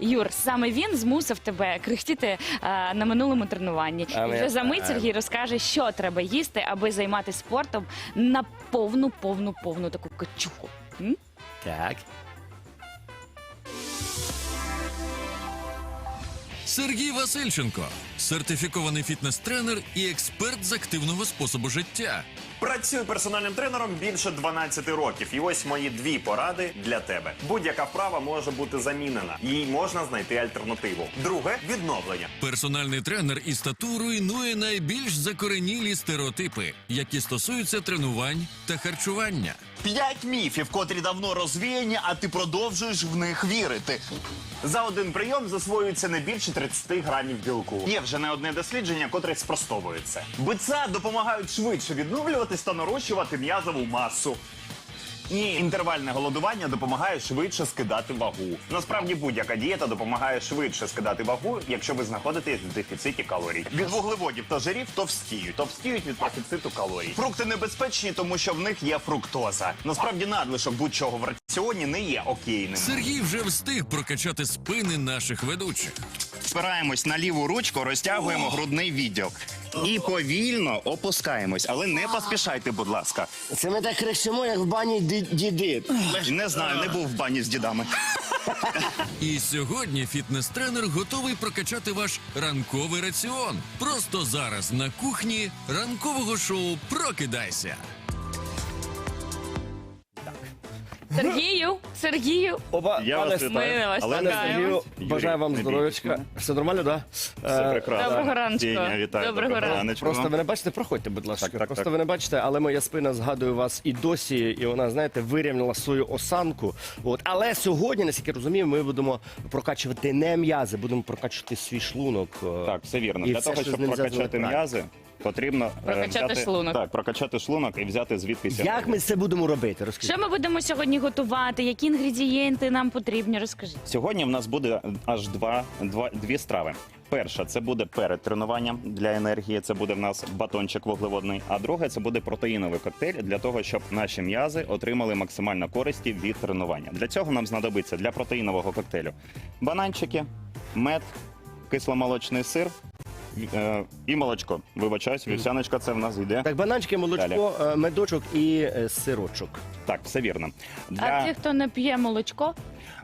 Юр, саме він змусив тебе крихтіти е, на минулому тренуванні. А І вже за мить Сергій розкаже, що треба їсти, аби займатися спортом на повну, повну, повну таку качуху. М? Так. Сергій Васильченко, сертифікований фітнес-тренер і експерт з активного способу життя. Працюю персональним тренером більше 12 років. І ось мої дві поради для тебе. Будь-яка вправа може бути замінена. Їй можна знайти альтернативу. Друге відновлення. Персональний тренер із тату руйнує найбільш закоренілі стереотипи, які стосуються тренувань та харчування. П'ять міфів, котрі давно розвіяні, а ти продовжуєш в них вірити. За один прийом засвоюється не більше 30 грамів білку. Є вже не одне дослідження, котре спростовує це. Биця допомагають швидше відновлюватись та нарощувати м'язову масу. Ні, інтервальне голодування допомагає швидше скидати вагу. Насправді будь-яка дієта допомагає швидше скидати вагу, якщо ви знаходитесь в дефіциті калорій. Від вуглеводів та жирів товстіють, товстіють від дефіциту калорій. Фрукти небезпечні, тому що в них є фруктоза. Насправді надлишок будь-чого в раціоні не є окейним. Сергій вже встиг прокачати спини наших ведучих. Спираємось на ліву ручку, розтягуємо грудний відділ. І повільно опускаємось, але не поспішайте, будь ласка. Це ми так хрещимо, як в бані ді- діди. Не знаю, не був в бані з дідами. І сьогодні фітнес-тренер готовий прокачати ваш ранковий раціон. Просто зараз на кухні ранкового шоу Прокидайся. Сергію, Сергію, Опа, Я пане, вас ми вітаю. вас Але пане. Сергію, Юрій, бажаю вам не здоров'ячка. Все нормально, так? Все Е, прекрасно. Доброго ранку. Тіня, вітаю. Доброго ранку. раночку. Просто ви не бачите, проходьте, будь ласка. Так, так, Просто так. ви не бачите, але моя спина згадує вас і досі, і вона, знаєте, вирівняла свою осанку. От. Але сьогодні, наскільки я розумію, ми будемо прокачувати не м'язи, будемо прокачувати свій шлунок. е, Так, все вірно. І Для все, того, що щоб прокачати так. м'язи, потрібно е, Прокачати взяти, шлунок. Так, прокачати шлунок і взяти звідкись. Як ми це будемо робити? Розкажіть. що ми будемо сьогодні готувати? Які інгредієнти нам потрібні? Розкажіть. Сьогодні в нас буде аж два, два дві страви. Перша це буде перед тренуванням для енергії. Це буде в нас батончик вуглеводний. А друге це буде протеїновий коктейль для того, щоб наші м'язи отримали максимально користі від тренування. Для цього нам знадобиться для протеїнового коктейлю бананчики, мед, кисломолочний сир е, і молочко. Вибачаюсь, вівсяночка це в нас йде. Так, бананчики, молочко, е, медочок і е, сирочок. Так, все вірно. А ті, хто не п'є молочко,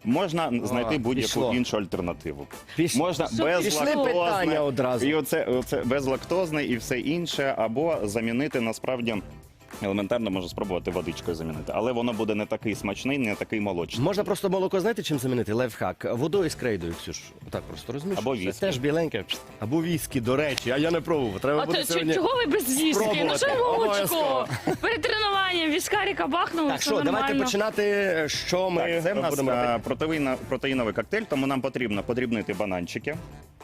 Можна знайти будь-яку пішло. іншу альтернативу. Піш- Можна Що Пішли одразу. і оце, оце безлактозне і все інше, або замінити насправді. Елементарно можна спробувати водичкою замінити, але воно буде не такий смачний, не такий молочний. Можна просто молоко, знаєте, чим замінити? Лайфхак. Водою з крейдою, Ксюш. Так просто розумієш? Або Це віскі. Теж біленьке. Або віскі, до речі, а я не пробував. Треба а буде то, сьогодні... чого ви без віскі? Ну спробувати. що молочко? Обов'язково. Перед тренуванням віскаріка бахнули, Так, все що, давайте починати, що ми Так, це в нас будемо робити. протеїна- протеїновий коктейль, тому нам потрібно подрібнити бананчики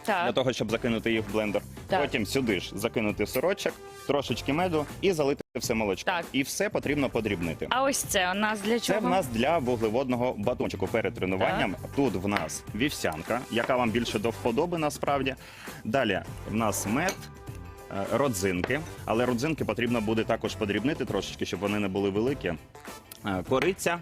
для того, щоб закинути їх в блендер. Так. Потім сюди ж закинути сирочок, трошечки меду і залити все молочком. Так. І все потрібно подрібнити. А ось це у нас для Це чого? в нас для вуглеводного батончику перед тренуванням. Тут в нас вівсянка, яка вам більше до вподоби насправді. Далі в нас мед. е, Родзинки, але родзинки потрібно буде також подрібнити трошечки, щоб вони не були великі. Е, Кориця,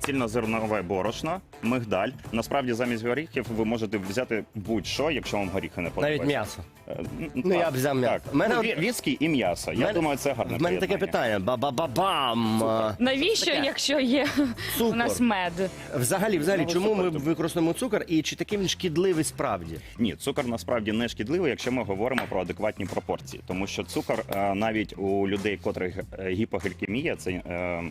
цільнозернове борошно, мигдаль. Насправді, замість горіхів ви можете взяти будь-що, якщо вам горіхи не подобаються. Навіть м'ясо. Е, Ну, я б взяв м'ясо. Так. Мене Ну, от- ві- віскі і м'ясо. Я мене- думаю, це гарне В мене таке поєднання. питання. Ба-ба-ба-бам. А, Навіщо, Таке. якщо є у Цукор. нас мед? Взагалі, взагалі, Ну, чому ми супер. використовуємо цукор і чи такий він шкідливий справді? Ні, цукор насправді не шкідливий, якщо ми говоримо про адекватні пропорції, тому що цукор е, навіть у людей, котрих е, гіпоглікемія, це е,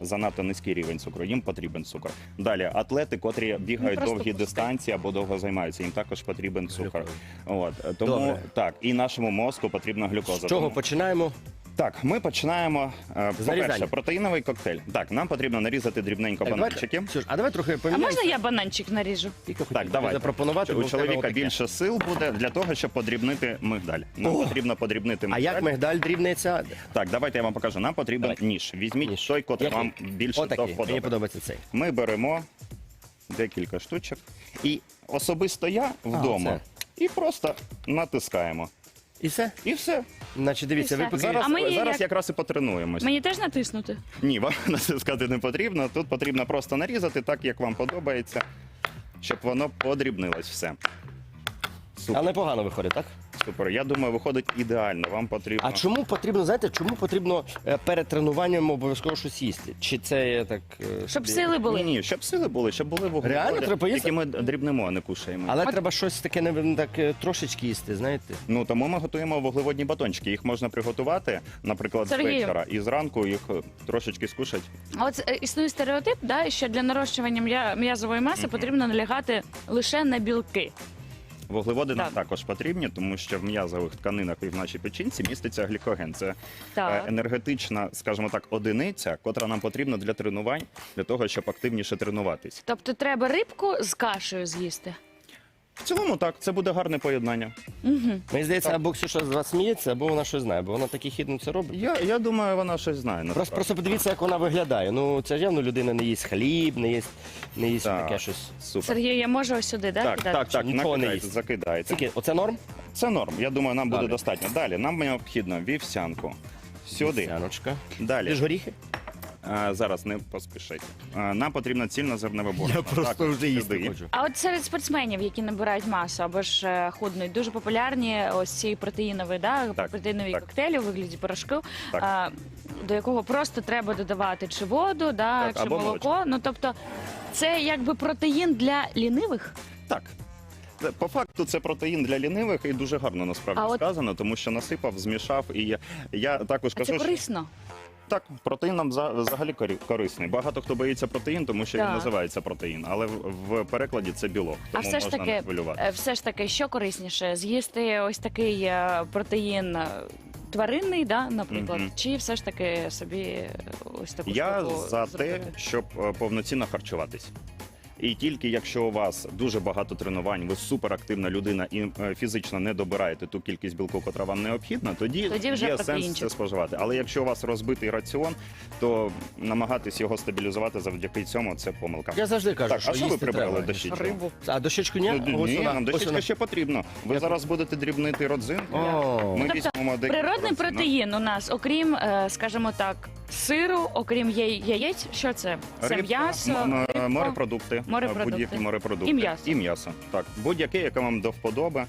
занадто низький рівень цукру. Їм потрібен цукор. Далі атлети, котрі бігають довгі пускай. дистанції або довго займаються, їм також потрібен цукор. От тому Добре. так, і нашому мозку потрібна глюкоза. З чого Тому- починаємо? Так, ми починаємо. е, По-перше, протеїновий коктейль. Так, нам потрібно нарізати дрібненько Так, бананчики. давайте, Ксюш, а давай трохи А поміняємо. можна я бананчик наріжу? Так, давай. запропонувати. бо У в тебе чоловіка отаке. більше сил буде для того, щоб подрібнити мигдаль. Нам О! потрібно подрібнити А мигдаль. як мигдаль дрібнеться? Так, давайте я вам покажу. Нам потрібен Давай. ніж. Візьміть Ніж. той, котрий Який? вам більше до Отакий. Мені подобається цей. Ми беремо декілька штучок і особисто я вдома і просто натискаємо. І все? І все. Значить, дивіться, І ви все. поки... Зараз, А мені зараз як? якраз і потренуємось. Мені теж натиснути? Ні, вам натискати не потрібно. Тут потрібно просто нарізати так, як вам подобається. щоб воно подрібнилось все. Супер, Але непогано виходить, так? Супер. Я думаю, виходить ідеально. Вам потрібно. А чому потрібно, знаєте, чому потрібно е, перед тренуванням обов'язково щось їсти? Чи це я так. е, Щоб собі- сили були. Ні, ні, щоб сили були, щоб були вуглеводи. Реально треба поїсти? Тільки ми дрібнемо, а не кушаємо. Але треба щось таке не так е, трошечки їсти, знаєте? Ну тому ми готуємо вуглеводні батончики. Їх можна приготувати, наприклад, з Сергію. вечора, і зранку їх е, трошечки скушать. А от е, існує стереотип, да, що для нарощування м'я- м'язової маси потрібно налягати лише на білки. Вуглеводи нам Так. також потрібні, тому що в м'язових тканинах і в нашій печінці міститься глікоген. Це Так. е, енергетична, скажімо так, одиниця, котра нам потрібна для тренувань, для того, щоб активніше тренуватись. Тобто треба рибку з кашею з'їсти. В цілому так, це буде гарне поєднання. Угу. Мені здається, або Ксюша з вас сміється, або вона щось знає, бо вона такі хідно це робить. Я, я думаю, вона щось знає. Просто, насправді. просто подивіться, як вона виглядає. Ну, це ж явно людина не їсть хліб, не їсть, не їсть Так. таке щось. Супер. Сергію, я можу ось сюди, да? Так, кидати? так, так, Нічого не накидайте, їсть. закидайте. Скільки? Оце норм? Це норм. Я думаю, нам буде Далі. достатньо. Далі нам необхідно вівсянку. Сюди. Яночка. Далі. Ти ж горіхи? Зараз не поспішайте. А, нам потрібно цільнозернове борошно. Я просто вже їсти сюди. хочу. А от серед спортсменів, які набирають масу або ж е, худнуть, дуже популярні ось ці протеїнові, да, Так, протеїнові так. коктейлі у вигляді порошку, Так. а, до якого просто треба додавати чи воду, да, Так, чи або молоко. Ну тобто, це якби протеїн для лінивих. Так. Це- По факту це протеїн для лінивих і дуже гарно насправді А от- сказано, тому що насипав, змішав. І я, я також А кажу, це що корисно. Так, протеїн нам за- взагалі корі- корисний. Багато хто боїться протеїн, тому що Так. він називається протеїн, але в, в перекладі це білок, А тому все ж можна таки, не хвилювати. е, все ж таки, що корисніше? З'їсти ось такий е, протеїн е, тваринний, да, наприклад, Мгм. чи все ж таки собі е, ось таку Я штуку за те, зробити? щоб е, повноцінно харчуватись. І тільки якщо у вас дуже багато тренувань, ви суперактивна людина і е, фізично не добираєте ту кількість білку, котра вам необхідна, тоді, Тоді вже є сенс протеїнчик. це споживати. Але якщо у вас розбитий раціон, то намагатись його стабілізувати завдяки цьому це помилка. Я завжди кажу, Так, що а що ви їсти прибрали треба. дощечку? Рибу. А дощечку ні? Ну, Ось ні, вона, нам ось дощечка вона. ще потрібно. Ви зараз будете дрібнити родзинку. О. Ми Тобто візьмемо Природний родзинок. протеїн у нас, окрім, е, скажімо так, сиру, окрім я- яєць, що це? Це Рибка, м'ясо, м- м- рибка. морепродукти, Морепродукти. будь-які морепродукти. І м'ясо. І м'ясо. Так, будь-яке, яке вам до вподоби.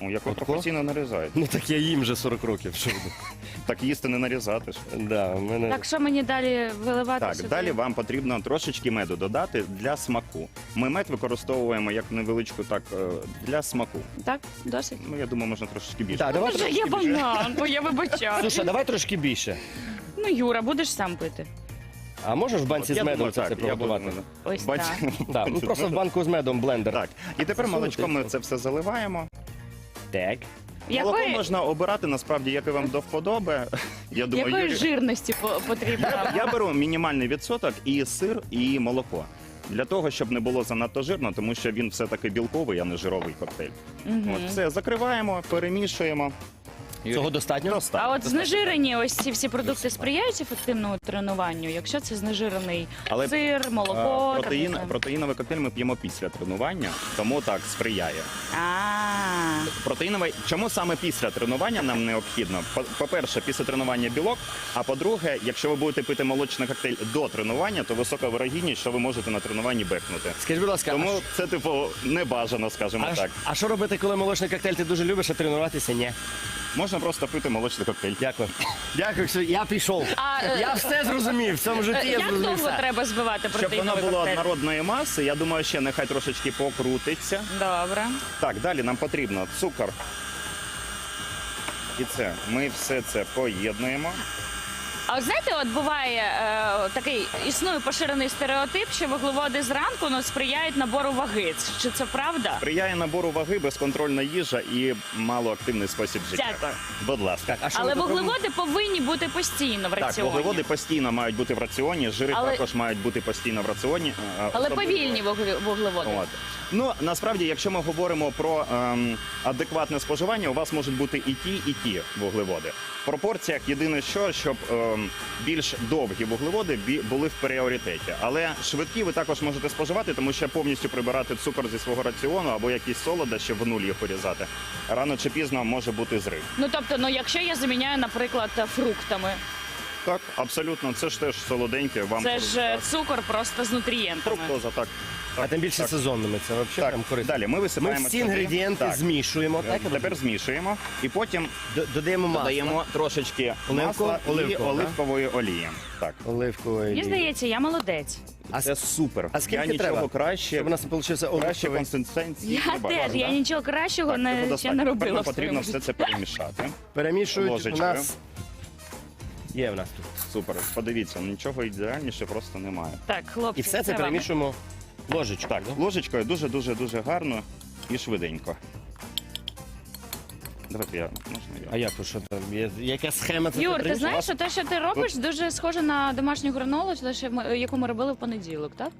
О, як ви Отко? професійно нарізаєте. Ну так я їм вже 40 років. Що буду. Так їсти не нарізати ж. да, мене... Так, що мені далі виливати Так, сюди? далі вам потрібно трошечки меду додати для смаку. Ми мед використовуємо як невеличку так е, для смаку. Так, досить. Ну я думаю, можна трошечки більше. Так, давай Боже, трошки є більше. банан, бо я вибачаю. Слушай, давай трошки більше. Ну, Юра, будеш сам пити. А можеш в банці От, з я медом думаю, це, так, це я приготувати? буду- Ось Бач- так. Так, ну просто в банку з медом блендер. Так, і тепер молочком ми це все заливаємо. Так. Молоко Якої, можна обирати насправді, яке вам до вподоби. Я думаю, якої Юрій- жирності по- потрібно? Я, я беру мінімальний відсоток і сир, і молоко. Для того, щоб не було занадто жирно, тому що він все-таки білковий, а не жировий коктейль. Мгм. От, все, закриваємо, перемішуємо. Цього достатньо? Достатньо. А от знежирені ось ці всі продукти сприяють ефективному тренуванню, якщо це знежирений Але, сир, А, молоко. Протеїн, там, протеїновий коктейль ми п'ємо після тренування, тому так сприяє. А, Протеїновий, чому саме після тренування нам необхідно? По- По-перше, після тренування білок. А по-друге, якщо ви будете пити молочний коктейль до тренування, то висока вирогідність, що ви можете на тренуванні бекнути. Скажи, будь ласка, Тому це типу не бажано, скажімо а, так. а що робити, коли молочний коктейль ти дуже любиш, а тренуватися? Ні. Можна просто пити молочний коктейль. Дякую. Дякую, Ксю, я пішов. А, е, Я все зрозумів. В цьому житті я як зрозумів довго все. треба збивати Щоб протеїновий воно було коктейль? однородної маси, я думаю, ще нехай трошечки покрутиться. Добре. Так, далі нам потрібно цукор. І це ми все це поєднуємо. А от знаєте, от буває е, такий існує поширений стереотип, що вуглеводи зранку ну, сприяють набору ваги. Чи це правда? Сприяє набору ваги, безконтрольна їжа і малоактивний спосіб життя. Дякую. Будь ласка. Так, а що Але ми тут робимо? вуглеводи повинні бути постійно в Так, раціоні. вуглеводи постійно мають бути в раціоні, жири Але- також мають бути постійно в раціоні. е, Але особливо- повільні вугле- вуглеводи. От. Ну насправді, якщо ми говоримо про ем, адекватне споживання, у вас можуть бути і ті, і ті вуглеводи. В пропорціях єдине що, щоб ем, більш довгі вуглеводи були в пріоритеті. Але швидкі ви також можете споживати, тому що повністю прибирати цукор зі свого раціону або якісь солодощі в нуль їх порізати. Рано чи пізно може бути зрив. Ну тобто, ну якщо я заміняю, наприклад, фруктами, Так, абсолютно, це ж теж солоденьке. Вам це ж е, цукор просто з нутрієнтами. фруктоза, так. А тим більше сезонними. Це взагалі Так, прям корисно. далі ми Ми всі сюди. інгредієнти Так. змішуємо. Так, я Тепер змішуємо і потім Д- додаємо масло. додаємо трошечки Оливку- масла і оливкового, да? оливкової олії. Так. Оливкової. Мені здається, я молодець. А Це супер. а скільки я нічого треба? краще, Щоб у нас вийшов краще оливковий. консистенції. Я не бачу. теж, я нічого кращого цього не, ще достатньо. не Тепер робила. нам в потрібно своєму все це перемішати. Перемішують у Ложечкою. нас. Є в нас тут. Супер. Подивіться, нічого ідеальніше просто немає. Так, хлопці, І все це вам. перемішуємо ложечкою. Так, ложечкою дуже дуже дуже гарно і швиденько. Давайте я можна я. А як що там? Є- Яка схема це Юр, ти знаєш, що те, що ти робиш, дуже схоже на домашню гранолу, лише ми- яку ми робили в понеділок, так?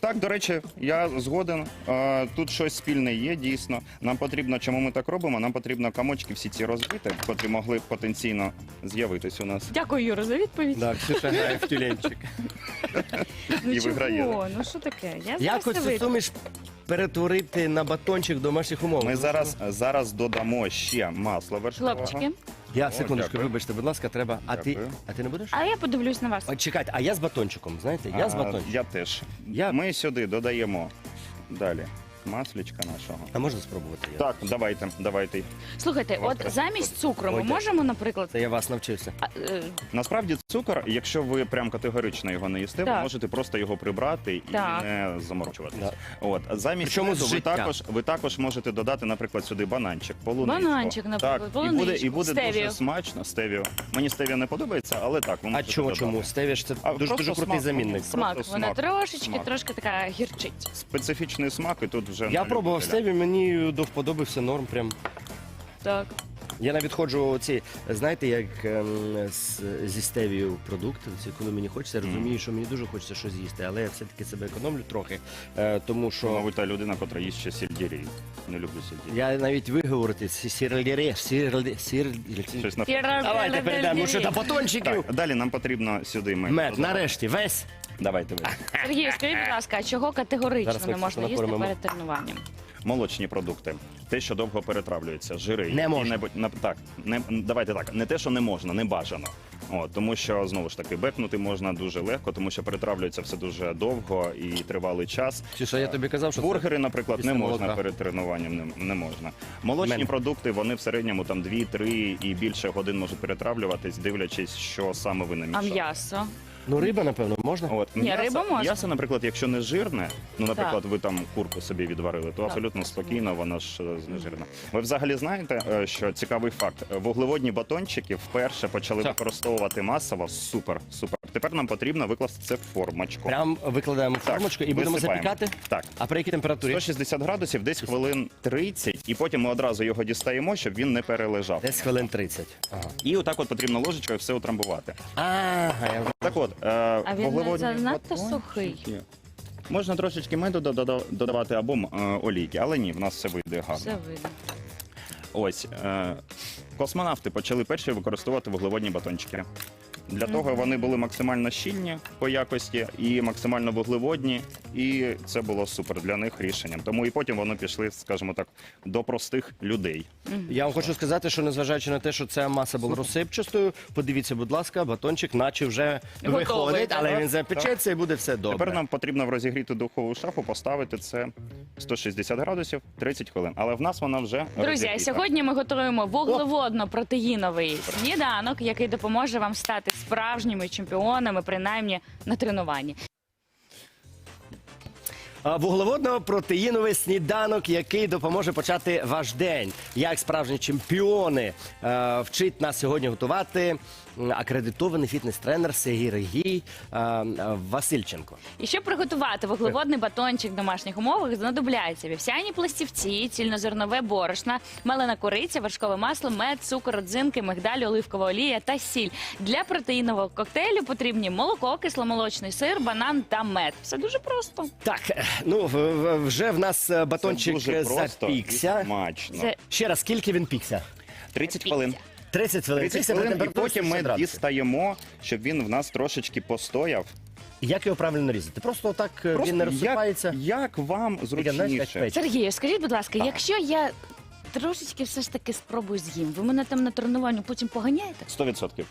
Так, до речі, я згоден. Е, Тут щось спільне є, дійсно. Нам потрібно, чому ми так робимо? Нам потрібно комочки всі ці розбити, котрі могли б потенційно з'явитись у нас. Дякую, Юра, за відповідь. Да, Ксюша грає в тюленчик. ну і чого? виграє. Ну що таке? Я зараз Як це суміш перетворити на батончик в домашніх умовах? Ми зараз, зараз додамо ще масло вершкового. Хлопчики, Я О, секундочку, дякую. вибачте, будь ласка, треба. А ти, Дякую. а ти не будеш? а я подивлюсь на вас. А, чекайте, а я з батончиком, знаєте? Я з А, батончиком. Я теж. Я- Ми сюди додаємо далі маслічка нашого. А можна спробувати? Я? Так, давайте, давайте. Слухайте, от замість цукру ми Ой, можемо, наприклад, Це я вас навчився. а, е, Насправді цукор, якщо ви прям категорично його не їсте, ви можете просто його прибрати і Так. не заморочуватися. Да. От замість Причому з ви життя. також ви також можете додати, наприклад, сюди бананчик, полуничку. Бананчик, наприклад, так, і буде, і полуничку, буде стевію. дуже смачно. Стевіо. Мені стевіо не подобається, але так, ви А можете чому додати. чому? Стевіш це А, дуже просто дуже крутий смак, замінник. смак. Просто Вона смак. трошечки, Смак. трошки така гірчить. Специфічний смак, і тут вже Я на пробував любителя. стеві, мені до вподоби все норм. Прям Так. я навіть ходжу ці, знаєте, як ем, з, зі стевію продукти. Це коли мені хочеться, я розумію, що мені дуже хочеться щось з'їсти, але я все-таки себе економлю трохи, е, тому що Мабуть, та людина, котра їсть ще сельдерей. Не люблю сельдерей. я навіть виговорити сірліре, сірлі, сірлі. Щось на Давайте перейдемо що до батончиків. так, далі нам потрібно сюди мед. Мед, нарешті, весь. Давайте ви. Сергій, скажіть, будь ласка, а чого категорично Зараз не можна їсти накормимо. перед тренуванням? Молочні продукти, те, що довго перетравлюється, жири. Не можна. небудь- на- так, не, давайте так, не те, що не можна, не бажано. От, тому що знову ж таки бекнути можна дуже легко, тому що перетравлюється все дуже довго і тривалий час. Ксюша, я тобі казав, що це- Бургери, наприклад, після не можна молока. перед тренуванням, не, не можна. Молочні Мен. продукти вони в середньому там 2-3 і більше годин можуть перетравлюватись, дивлячись, що саме ви А намішали. м'ясо? Ну, риба, напевно, можна? От Ні, рибу можна. М'ясо, наприклад, якщо не жирне, ну наприклад, ви там курку собі відварили, то Так. абсолютно спокійно, вона ж е, не жирна. Ви взагалі знаєте, е, що цікавий факт: вуглеводні батончики вперше почали Так. використовувати масово. Супер, супер. Тепер нам потрібно викласти це в формочку. Прям викладаємо в Так, формочку і будемо висипаємо. запікати. Так. А при якій температурі? 160 градусів, десь хвилин 30, і потім ми одразу його дістаємо, щоб він не перележав. Десь хвилин 30. Ага. І отак от потрібно ложечкою все утрамбувати. Ага, я вже Так от, е, А він не вуглеводні занадто сухий. Можна трошечки меду дода- додавати або м, е, олійки, але ні, в нас все вийде гарно. Все видно. Ось е, космонавти почали перші використовувати вуглеводні батончики. Для того вони були максимально щільні по якості і максимально вуглеводні, і це було супер для них рішенням. Тому і потім вони пішли, скажімо так, до простих людей. Я вам хочу сказати, що незважаючи на те, що ця маса була розсипчастою, подивіться, будь ласка, батончик, наче вже Готовий, виходить, так? але він запечеться і буде все добре. Тепер нам потрібно в розігріту духову шафу поставити це 160 градусів 30 хвилин. Але в нас вона вже Друзі, розігріта. сьогодні ми готуємо вуглеводно-протеїновий сніданок, який допоможе вам стати справжніми чемпіонами, принаймні на тренуванні. А, Вуглеводно-протеїновий сніданок, який допоможе почати ваш день. Як справжні чемпіони е, вчить нас сьогодні готувати акредитований фітнес-тренер Сергій е, е, Васильченко. І щоб приготувати вуглеводний батончик в домашніх умовах, знадобляться вівсяні пластівці, цільнозернове борошна, мелена кориця, вершкове масло, мед, цукор, родзинки, мигдаль, оливкова олія та сіль. Для протеїнового коктейлю потрібні молоко, кисломолочний сир, банан та мед. Все дуже просто. Так, е, ну вже в нас батончик запікся. Це Ще раз, скільки він пікся? 30 хвилин. 30 хвилин. 30 хвилин, і потім ми градусів. дістаємо, щоб він в нас трошечки постояв. Як його правильно різати? Просто отак е, Просто він не розсипається. Як, як вам зручніше? печі. Сергію, скажіть, будь ласка, якщо я трошечки все ж таки спробую з'їм. Ви мене там на тренуванню потім поганяєте? 100%.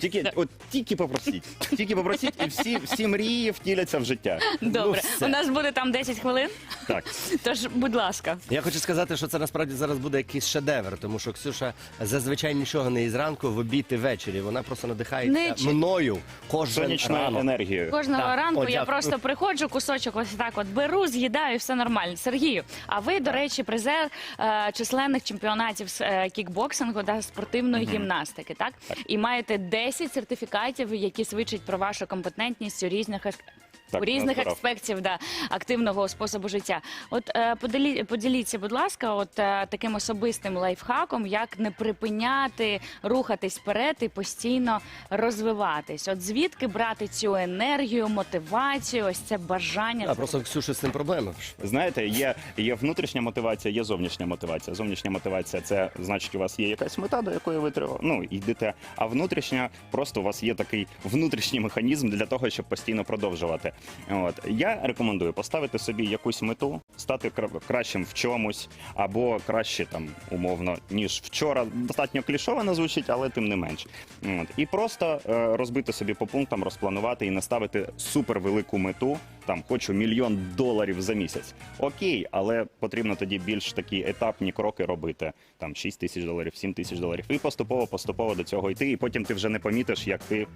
Тільки, от, тільки попросіть. Тільки попросіть, і всі, всі мрії втіляться в життя. Добре, все. у нас буде там 10 хвилин. Так. Тож, будь ласка. Я хочу сказати, що це насправді зараз буде якийсь шедевр, тому що Ксюша зазвичай нічого не із ранку, в обід і ввечері. Вона просто надихається чи- мною кожен Сонячною ранок. енергією. Кожного Так, ранку о, я дякую. просто приходжу, кусочок ось так от беру, з'їдаю, і все нормально. Сергію, а ви, до речі, призер е, численних чемпіонатів з е, кікбоксингу та спортивної гімнастики, так? І маєте 10 сертифікатів, які свідчать про вашу компетентність у різних ес- Так, у різних аспектів да, активного способу життя. От е, поділі, поділіться, будь ласка, от е, таким особистим лайфхаком, як не припиняти рухатись вперед і постійно розвиватись. От звідки брати цю енергію, мотивацію, ось це бажання. А просто в Ксюші з цим проблеми. Знаєте, є, є внутрішня мотивація, є зовнішня мотивація. Зовнішня мотивація це значить, у вас є якась мета, до якої ви тривали, ну, йдете. А внутрішня просто у вас є такий внутрішній механізм для того, щоб постійно продовжувати. От я рекомендую поставити собі якусь мету, стати кращим в чомусь, або краще там умовно, ніж вчора. Достатньо клішовано звучить, але тим не менш. От і просто е, розбити собі по пунктам, розпланувати і наставити супервелику мету. Там хочу мільйон доларів за місяць. Окей, але потрібно тоді більш такі етапні кроки робити. Там 6 тисяч доларів, 7 тисяч доларів. І поступово, поступово до цього йти. І потім ти вже не помітиш, як ти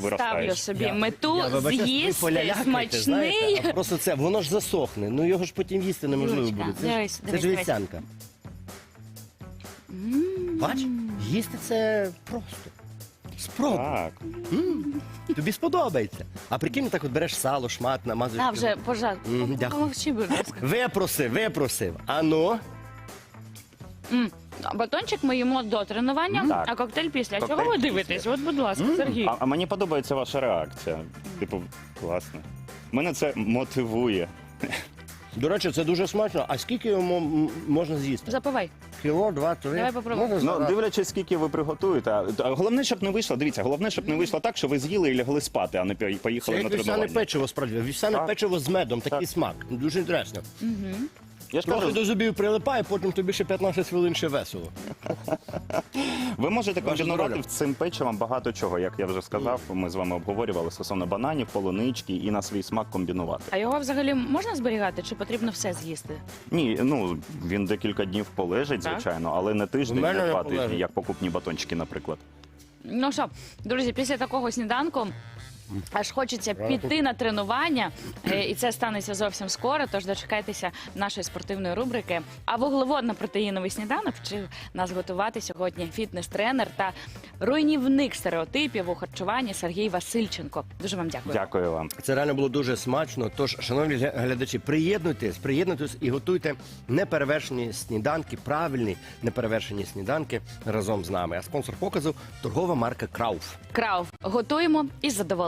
виростаєш. Ставлю собі Я- мету я, вибачаюсь, ви з'їсти смачний. знаєте, а Просто це, воно ж засохне. Ну його ж потім їсти неможливо Юлечка, буде. Це, дивись, ж- це дивись, ж дивись. вівсянка. Бач, їсти це просто. Спробуй. Так. Тобі сподобається. А прикинь, так от береш сало, шмат, намазуєш. А, вже, пожалуйста, Мгм, дякую. помовчи, будь ласка. Випросив, випросив. А ну, М. Батончик ми їмо до тренування, Так. а коктейль після. Коктейль Чого ви після. дивитесь? От, будь ласка, Сергій. А, а мені подобається ваша реакція. Типу, класно. Мене це мотивує. до речі, це дуже смачно. А скільки йому м, можна з'їсти? Запивай. Кіло, два, три. Давай попробуємо. Можна Ну, дивлячись, скільки ви приготуєте. А- а Головне, щоб не вийшло. Дивіться, головне, щоб не вийшло так, що ви з'їли і лягли спати, а не пі- Це поїхали як на вівсяне тренування. печиво справді. Вівсяне Так. печиво з медом, такий Так. смак. Дуже інтересно. Я ж Трохи кажу, до зубів прилипає, потім тобі ще 15 хвилин ще весело. ви можете комбінувати здоров'я. цим печивом багато чого, як я вже сказав. Ми з вами обговорювали стосовно бананів, полунички і на свій смак комбінувати. А його взагалі можна зберігати, чи потрібно все з'їсти? Ні, ну він декілька днів полежить, Так. звичайно, але не тиждень, У мене не не два тижні, як покупні батончики, наприклад. Ну що, друзі, після такого сніданку. Аж хочеться піти на тренування, е, і це станеться зовсім скоро. Тож дочекайтеся нашої спортивної рубрики. А вуглеводно-протеїновий сніданок вчив нас готувати сьогодні фітнес-тренер та руйнівник стереотипів у харчуванні Сергій Васильченко. Дуже вам дякую. Дякую вам. Це реально було дуже смачно. Тож, шановні гля- глядачі, приєднуйтесь, приєднуйтесь і готуйте неперевершені сніданки, правильні неперевершені сніданки разом з нами. А спонсор показу торгова марка Крауф. Крауф готуємо із задоволенням.